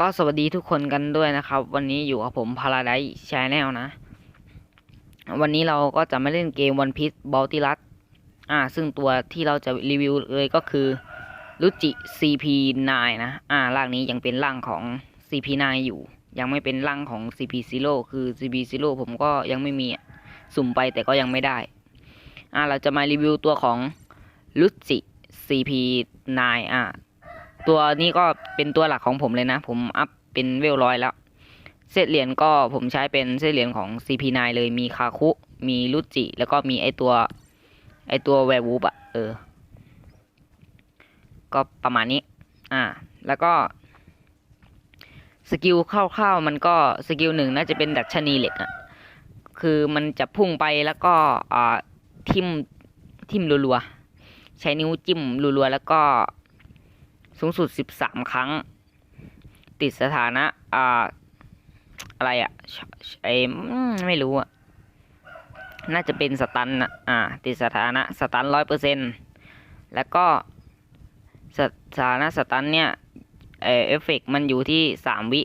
ก็สวัสดีทุกคนกันด้วยนะครับ วันนี้อยู่กับผม Paradise Channel นะ วันนี้เราก็จะมาเล่นเกม One Piece b a l t i r u s อ่า ซึ่งตัวที่เราจะรีวิวเลยก็คือรุจิ CP9 นะ อ่าร่างนี้ยังเป็นร่างของ CP9 อยู่ ยังไม่เป็นร่างของ CP0 คือ CP0 ผมก็ยังไม่มีสุ่มไปแต่ก็ยังไม่ได้ อ่า เราจะมารีวิวตัวของรุจิ CP9 อ่า ตัวนี้ก็เป็นตัวหลักของผมเลยนะ ผมอัพเป็นเวลร้อยแล้วเซตเหรียญก็ผมใช้เป็นเซตเหรียญของ CP9 เลยมีคาคุ มีรุจิ แล้วก็มีไอตัว ไอตัวแวร์วูฟอะเออ ก็ประมาณนี้ อ่า แล้วก็ สกิลคร่าวๆมันก็สกิลหนึ่งน่าจะเป็นดัชนีเหล็กอะคือมันจะพุ่งไปแล้วก็อ่าทิมทิมรัวๆ ใช้นิ้วจิ้มรัวๆ แล้วก็ สูงสุดสิบสามครั้ง ติดสถานะ อ่า อะไรอะไอไม่รู้อะน่าจะเป็นสตันนะอ่า ติดสถานะสตันร้อยเปอร์เซ็นแล้วก็สถานะสตันเนี่ยเอเอฟเฟกมันอยู่ที่สามวิ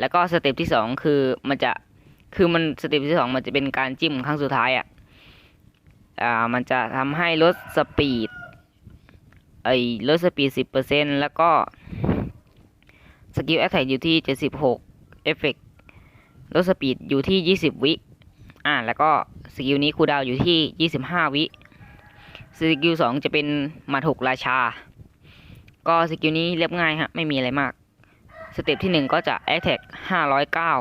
แล้วก็สเต็ปที่สองคือมันจะ คือมันสเต็ปที่สองมันจะเป็นการจิ้มครั้งสุดท้ายอะอ่า มันจะทำให้ลดสปีด ไอ้ลดสปีดสิบเปอร์เซ็นแล้วก็สกิลแอ t แท็กอยู่ที่เจ็ดสิบหกเอฟเฟกลดสปีดอยู่ที่ยี่สิบวิอ่าแล้วก็สกิลนี้คูดาวอยู่ที่ยี่สิบห้าวิสกิลสองจะเป็นหมัดหกราชา ก็สกิลนี้เรียบง่ายฮะไม่มีอะไรมาก สเต็ปที่หนึ่งก็จะแอ t แท็กห้าร้อยเก้า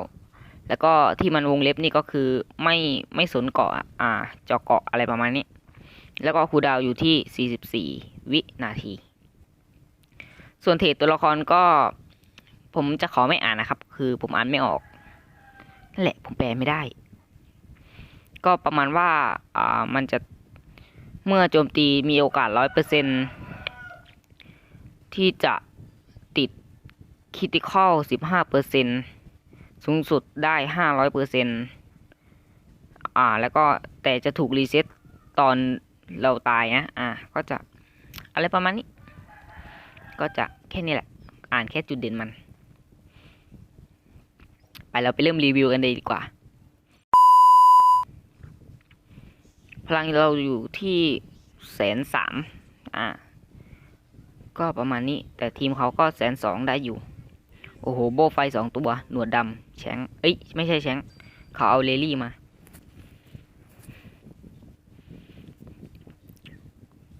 แล้วก็ที่มันวงเล็บนี่ก็คือไม่ไม่สนเกาะอ่าเจาะเกาะอะไรประมาณนี้ แล้วก็คูดาวอยู่ที่44 วินาที ส่วนเทรดตัวละครก็ ผมจะขอไม่อ่านนะครับ คือผมอ่านไม่ออกนั่นแหละผมแปลไม่ได้ ก็ประมาณว่าอ่ามันจะเมื่อโจมตีมีโอกาสร้อยเปอร์เซนที่จะติดคิติคอลสิบห้าเปอร์เซนสูงสุดได้ห้าร้อยเปอร์เซนอ่า แล้วก็แต่จะถูกรีเซ็ตตอนเราตายนะ อ่า ก็จะ อะไรประมาณนี้ ก็จะแค่นี้แหละ อ่านแค่จุดเด่นมัน ไปเราไปเริ่มรีวิวกันเลยดีกว่า พลังเราอยู่ที่แสนสามอ่า ก็ประมาณนี้ แต่ทีมเขาก็แสนสองได้อยู่ โอ้โห โบไฟสองตัว หนวดดำแชงเอ้ย ไม่ใช่แชงเขาเอาเลลี่มา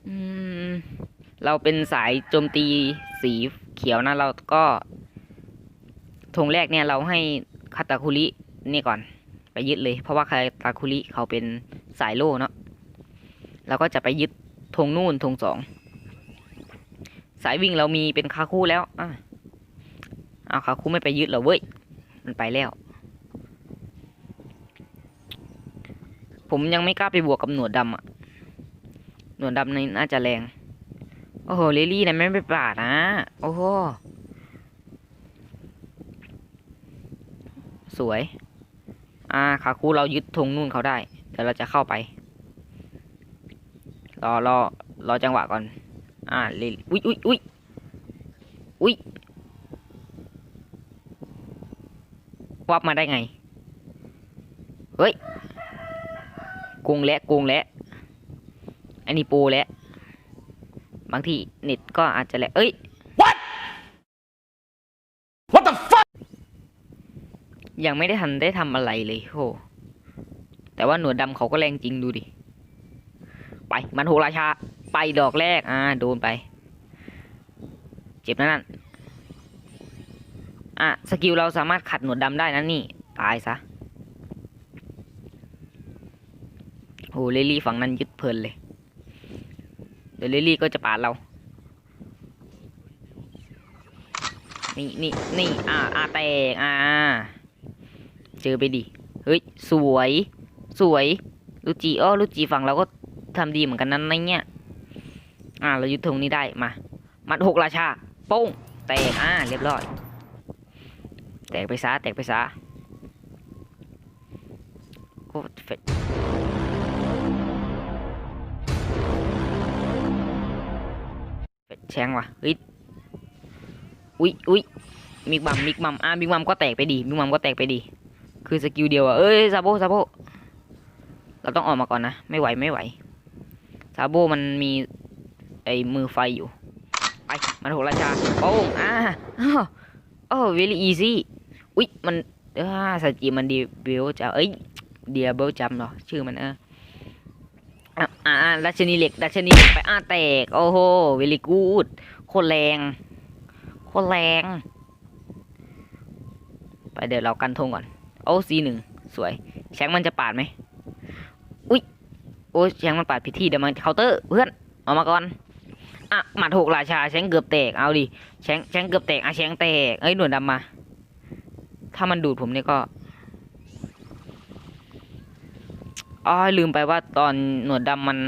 อืม เราเป็นสายโจมตีสีเขียวนะ เราก็ธงแรกเนี่ยเราให้คาตาคุรินี่ก่อน ไปยึดเลย เพราะว่าคาตาคุริเขาเป็นสายโล่เนาะเราก็จะไปยึดธงนู่นธงสองสายวิ่งเรามีเป็นคาคูแล้วอะเอาคาคูไม่ไปยึดเหรอเว้ย มันไปแล้ว ผมยังไม่กล้าไปบวกกับหนวดดำอะหนวดดำนี่น่าจะแรง โอ้โหลิลลี่นะไม่ไปป่านะ โอ้โห สวย อ่าขาคูเรายึดธงนู่นเขาได้ เดี๋ยวเราจะเข้าไป รอรอรอจังหวะก่อน อ่าลิลอุ้ยอุ้ยอุ้ยอุ้ยวับมาได้ไง เฮ้ย กงและกงและอันนี้ปรแล้ว บางทีเน็ตก็อาจจะแหละเอ้ย What? What the fuck? ยังไม่ได้ทันได้ทำอะไรเลยโหแต่ว่าหนวดดำเขาก็แรงจริงดูดิ ไปมันโหราชา ไปดอกแรก อ่า โดนไป เจ็บนะนั่นอะ สกิลเราสามารถขัดหนวดดำได้นะนี่ ตายซะโหเลลี่ฝั่งนั้นยึดเพลินเลยเดี๋ยวเลลี่ก็จะปาดเรา นี่นี่นี่อ่าอ่าแตกอ่า เจอไปดิ เฮ้ย สวย สวย ลูจีอ้อลูจีฝั่งเราก็ทำดีเหมือนกันนั้นในเนี้ย อ่า เรายึดธงนี้ได้ มา มัดหกราชาโป้ง แตก อ่า เรียบร้อย แตกไปซะ แตกไปซะโคตรเฟด แชงว่ะเฮ้ยอุ๊ยอุ๊ยมิกบัมมิกบัมอะมิกบัมก็แตกไปดีมิกบัมก็แตกไปดี คือสกิลเดียวอะเอ้ยซาโบซาโบเราต้องออกมาก่อนนะไม่ไหวไม่ไหวซาโบมันมีไอ้มือไฟอยู่ไปมันโหราชาโป้งอ่าโอ้ very easy อุ๊ยมันอ่าสกิลมันดีเบลจะเอ้ยเดียเบลจำเหรอชื่อมันเออ อ่าดัชนีเหล็กดัชนีเหล็กไปอ่าแตก โอ้โห very good โคตรแรง โคตรแรง ไปเดี๋ยวเรากันธงก่อน โอ้ซีหนึ่งสวย แชงมันจะปาดไหมอุ๊ยโอ้แชงมันปาดผิดที่เดี๋ยวมันเคาน์เตอร์เพื่อนออกมาก่อนอะหมัดหกราชาแชงเกือบแตกเอาดิแชงแชงเกือบแตกอะแชงแตกเอ้ยหนวดดำมา ถ้ามันดูดผมเนี่ยก็ อ๋อลืมไปว่าตอนหนวดดำมัน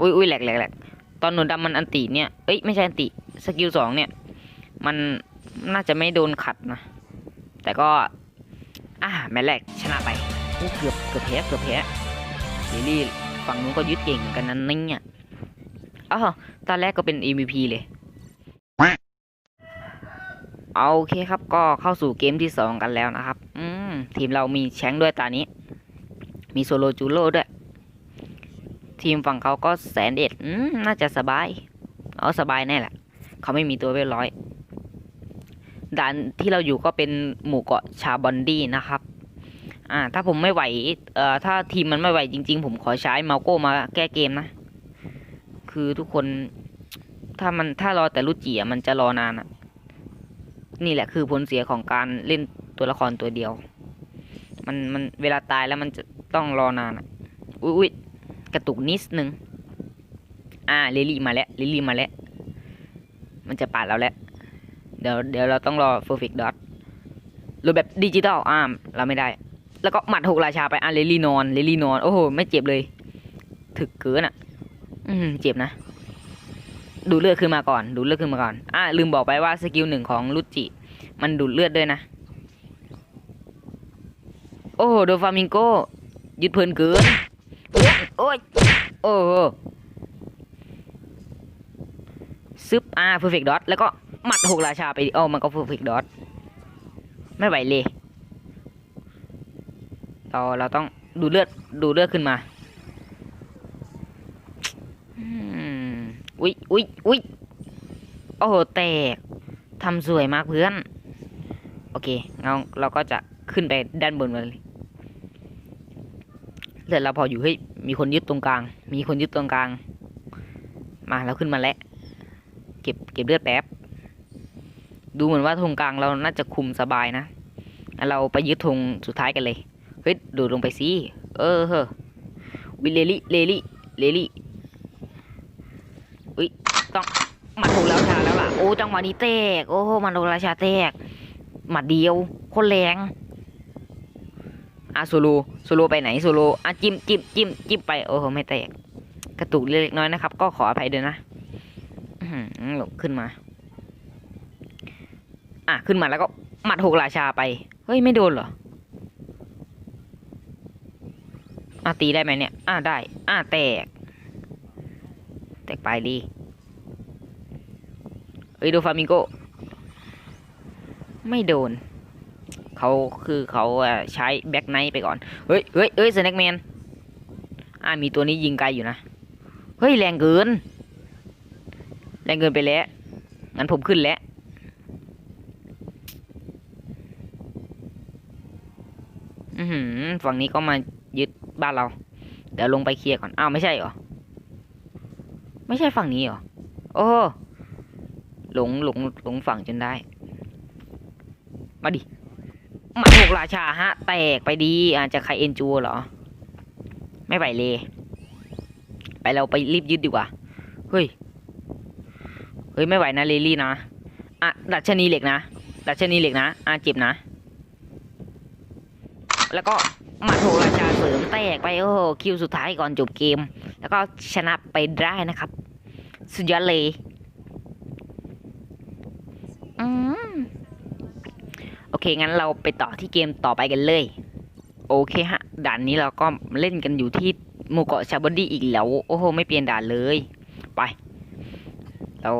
อุ้ยอุ้ยแหลกแหลกแหลกตอนหนวดดำมันอันติเนี่ย เอ้ยไม่ใช่อันติสกิลสองเนี่ย มันน่าจะไม่โดนขัดนะ แต่ก็ อ่าแมตช์แรกชนะไปโอ้เกือบเกือบแพ้เกือบแพ้ลิลี่ฝั่งนู้นก็ยึดเก่งเหมือนกันนั้นนี่อะอ๋อตอนแรกก็เป็น MVP เลยเอาโอเคครับก็เข้าสู่เกมที่สองกันแล้วนะครับ อืมทีมเรามีแชงค์ด้วยตานี้ มีโซโลจูโร่ด้วย ทีมฝั่งเขาก็แสนเอ็ดน่าจะสบาย เอาสบายแน่แหละ เขาไม่มีตัวเวทร้อย ด่านที่เราอยู่ก็เป็นหมู่เกาะชาบอนดี้นะครับ อ่า ถ้าผมไม่ไหว เอ่อ ถ้าทีมมันไม่ไหวจริง ๆ ผมขอใช้เมาโก้มาแก้เกมนะ คือทุกคน ถ้ามันถ้ารอแต่รุจิอะมันจะรอนานอะ นี่แหละคือผลเสียของการเล่นตัวละครตัวเดียว มันมันเวลาตายแล้วมันจะ ต้องรอนานอะอุ้ยอุ๊ยกระตุกนิดนึง อ่าลิลี่มาแล้วลิลี่มาแล้ว มันจะปาดเราแล้ว เดี๋ยวเดี๋ยวเราต้องรอ perfect dot หรือแบบดิจิตอลอ่ามเราไม่ได้ แล้วก็หมัดหกราชาไปอะเลลี่นอนเลลี่นอน โอ้โห ไม่เจ็บเลย ถึกเกินอะ อืมเจ็บนะ ดูเลือดขึ้นมาก่อน ดูเลือดขึ้นมาก่อน อะลืมบอกไปว่าสกิลหนึ่งของลุจิ มันดูดเลือดด้วยนะ โอ้โห โดฟามิงโก ยึดเพลินเกินโอ้ยโอ้โหซึบอ่า perfect dot แล้วก็หมัดหกราชาไปโอ้มันก็ perfect dot ไม่ไหวเลยเราเราต้องดูเลือดดูเลือดขึ้นมาอืมอุ๊ยอุ๊ยอุ๊ยโอ้โหแตกทำสวยมากเพื่อน โอเคเราเราก็จะขึ้นไปด้านบนมาเลย เลือดเราพออยู่เฮ้ยมีคนยึดตรงกลาง มีคนยึดตรงกลาง มาเราขึ้นมาแล้วเก็บเก็บเลือดแป๊บดูเหมือนว่าธงกลางเราน่าจะคุมสบายนะเราไปยึดธงสุดท้ายกันเลยเฮ้ยโดดลงไปสิเออเฮ้วิเลลี่เลลี่เลลี่อุ้ยต้องหมัดธงแล้วชาแล้วล่ะโอ้จังหวะนี้แตกโอ้หมันโดธงราชาแตกหมัดเดียวคนแรง อะซโลโซโลไปไหนซโลอะจิ้มจิ้มจิ้มจิ้มไปโอ้โหไม่แตกกระตุกเล็กน้อยนะครับ ก็ขออภัยด้วยนะหลบขึ้นมา อะขึ้นมาแล้วก็หมัดหกราชาไป เฮ้ยไม่โดนเหรออะตีได้ไหมเนี่ย อะได้ อะแตก แตกไปดีเอ้ยดูฟามิงโก ไม่โดน เขาคือเขาใช้แบ็กไนท์ไปก่อน เฮ้ยเฮ้ยเฮ้ยสแน็กแมนอะมีตัวนี้ยิงไกลอยู่นะ เฮ้ย แรงเกิน แรงเกินไปแล้ว งั้นผมขึ้นแล้ว อือหือ ฝั่งนี้ก็มายึดบ้านเรา เดี๋ยวลงไปเคลียร์ก่อน อ้าว ไม่ใช่เหรอ ไม่ใช่ฝั่งนี้เหรอ โอ้ หลงหลงหลงฝั่งจนได้ มาดิ หมาหกราชาฮะ แตกไปดีอาจจะใครเอ็นจูเหรอ ไม่ไหวเลย ไปเราไปรีบยึดดีกว่า เฮ้ย เฮ้ย ไม่ไหวนะเลลี่นะ อะ ดัชนีเหล็กนะ ดัชนีเหล็กนะ อะเจ็บนะ แล้วก็หมัดโหราชาเสริมแตกไปโอ้โหคิวสุดท้ายก่อนจบเกม แล้วก็ชนะไปได้นะครับ สุดยอดเลย อืม โอเค งั้นเราไปต่อที่เกมต่อไปกันเลย โอเคฮะ ด่านนี้เราก็เล่นกันอยู่ที่หมู่เกาะชาบอนดี้อีกแล้ว โอ้โห ไม่เปลี่ยนด่านเลย ไป เรา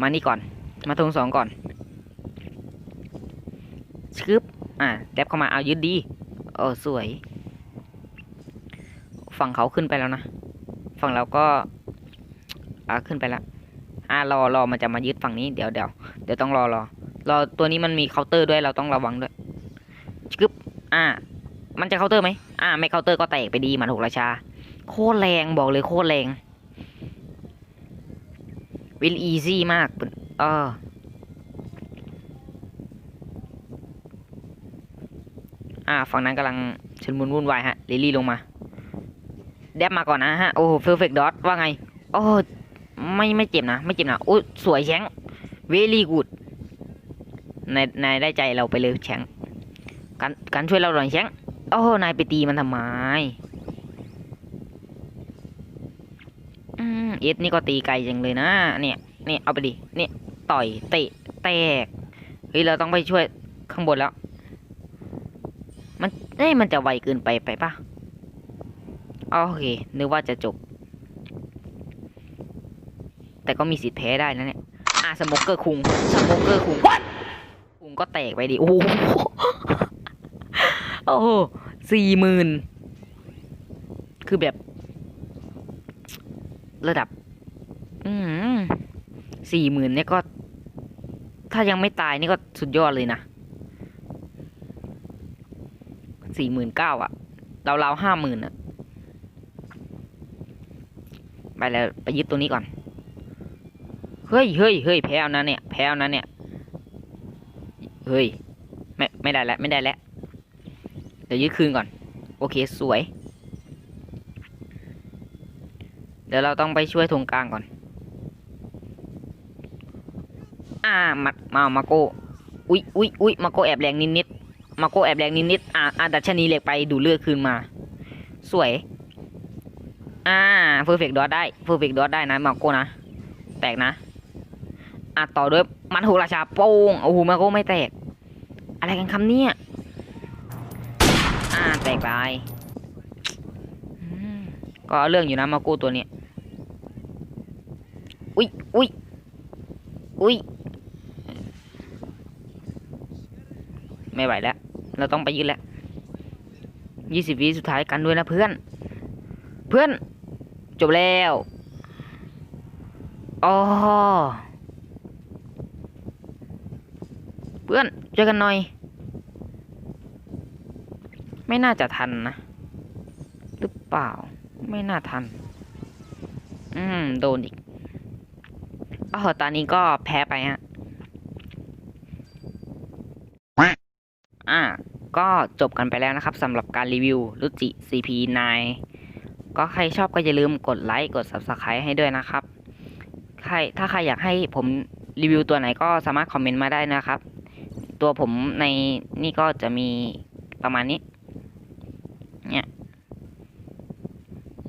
มานี่ก่อน มาทงสองก่อนชึบอ่าแดบเข้ามาเอายึดดีเออสวย ฝั่งเขาขึ้นไปแล้วนะ ฝั่งเราก็ อ่าขึ้นไปแล้วอ่ารอรอมันจะมายึดฝั่งนี้ เดี๋ยวเดี๋ยวเดี๋ยวต้องรอรอ เรอตัวนี้มันมีเคาน์เตอร์ด้วยเราต้องระวังด้วยชึบอ่า มันจะเคาน์เตอร์ไหมอ่า ไม่เคาน์เตอร์ก็แตกไปดีมันหกราชา โคตรแรงบอกเลยโคตรแรงวิลอีซี่มากเอออ่าฝั่งนั้นกำลังชุนมุนวุ่นวายฮะลิลี่ลงมาแดบมาก่อนนะฮะ โอ้เฟอร์เฟกดอทว่าไง โอ้ ไม่ไม่เจ็บนะ ไม่เจ็บนะ โอ้ สวยแชงเวลี่กูด นายนายได้ใจเราไปเลยแชงกันกันช่วยเราหน่อยแชงโอ้นายไปตีมันทำไมอืมเอสนี่ก็ตีไกลจังเลยนะ เนี่ยเนี่ยเอาไปดิ เนี่ยต่อยเตะแตก เฮ้ยเราต้องไปช่วยข้างบนแล้ว มันเอ้ยมันจะไวเกินไปไปปะโอเค นึกว่าจะจบ แต่ก็มีสิทธิ์แพ้ได้นะเนี่ย อะสโมกเกอร์คุง สโมกเกอร์คุงคุง ก็แตกไปดิ โอ้โหโอ้โหสี่หมื่นคือแบบ ระดับ อืมสี่หมื่นเนี่ยก็ ถ้ายังไม่ตายนี่ก็สุดยอดเลยนะสี่หมื่นเก้าอะเราเราห้าหมื่นอะไปแล้ว ไปยึดตัวนี้ก่อน เฮ้ยเฮ้ยเฮ้ยแพ้เอานะเนี่ย แพ้เอานะเนี่ย เฮ้ย ไม่ไม่ได้แล้วไม่ได้แล้วเดี๋ยวยึดคืนก่อน โอเคสวย เดี๋ยวเราต้องไปช่วยธงกลางก่อน อ่ามามามาโกอุ๊ยอุ๊ยอุ๊ยมาโกแอบแรงนิดนิดมาโกแอบแรงนิดนิดอ่าอ่าดัชนีเหล็กไปดูเลือดคืนมา สวย อ่าเฟอร์เฟกดอทได้เฟอร์เฟกดอทได้นะมาโกนะแตกนะอะต่อด้วยมันหูราชาโป้งโอ้โหมาโกไม่แตก อะไรกันคำเนี่ย อ่าแตกไปก็เรื่องอยู่นะมาโกตัวเนี้ยอุ๊ยอุ๊ยอุ๊ยไม่ไหวแล้ว เราต้องไปยืดแล้วยี่สิบวิสุดท้ายกันด้วยนะเพื่อน เพื่อน จบแล้วอ๋อเพื่อนเจอกันหน่อย ไม่น่าจะทันนะ หรือเปล่า ไม่น่าทัน อืม โดนอีกอ๋อตอนนี้ก็แพ้ไปฮะอ่าก็จบกันไปแล้วนะครับสำหรับการรีวิวรุจิ CP9 ก็ใครชอบก็อย่าลืมกดไลค์กด Subscribe ให้ด้วยนะครับ ใครถ้าใครอยากให้ผมรีวิวตัวไหนก็สามารถคอมเมนต์มาได้นะครับ ตัวผมในนี่ก็จะมีประมาณนี้ เนี่ย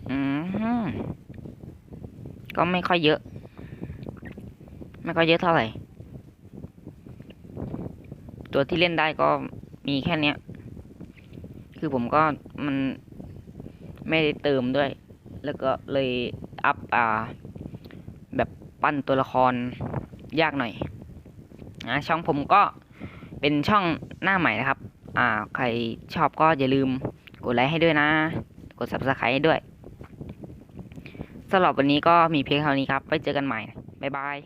อืมก็ไม่ค่อยเยอะ ไม่ค่อยเยอะเท่าไหร่ ตัวที่เล่นได้ก็มีแค่เนี้ย คือผมก็มันไม่ได้เติมด้วย แล้วก็เลยอัพอ่า แบบปั้นตัวละครยากหน่อยนะช่องผมก็ เป็นช่องหน้าใหม่นะครับ อ่า ใครชอบก็อย่าลืมกดไลค์ให้ด้วยนะ กด subscribe ให้ด้วยสำหรับวันนี้ก็มีเพียงเท่านี้ครับ ไว้เจอกันใหม่ บ๊ายบาย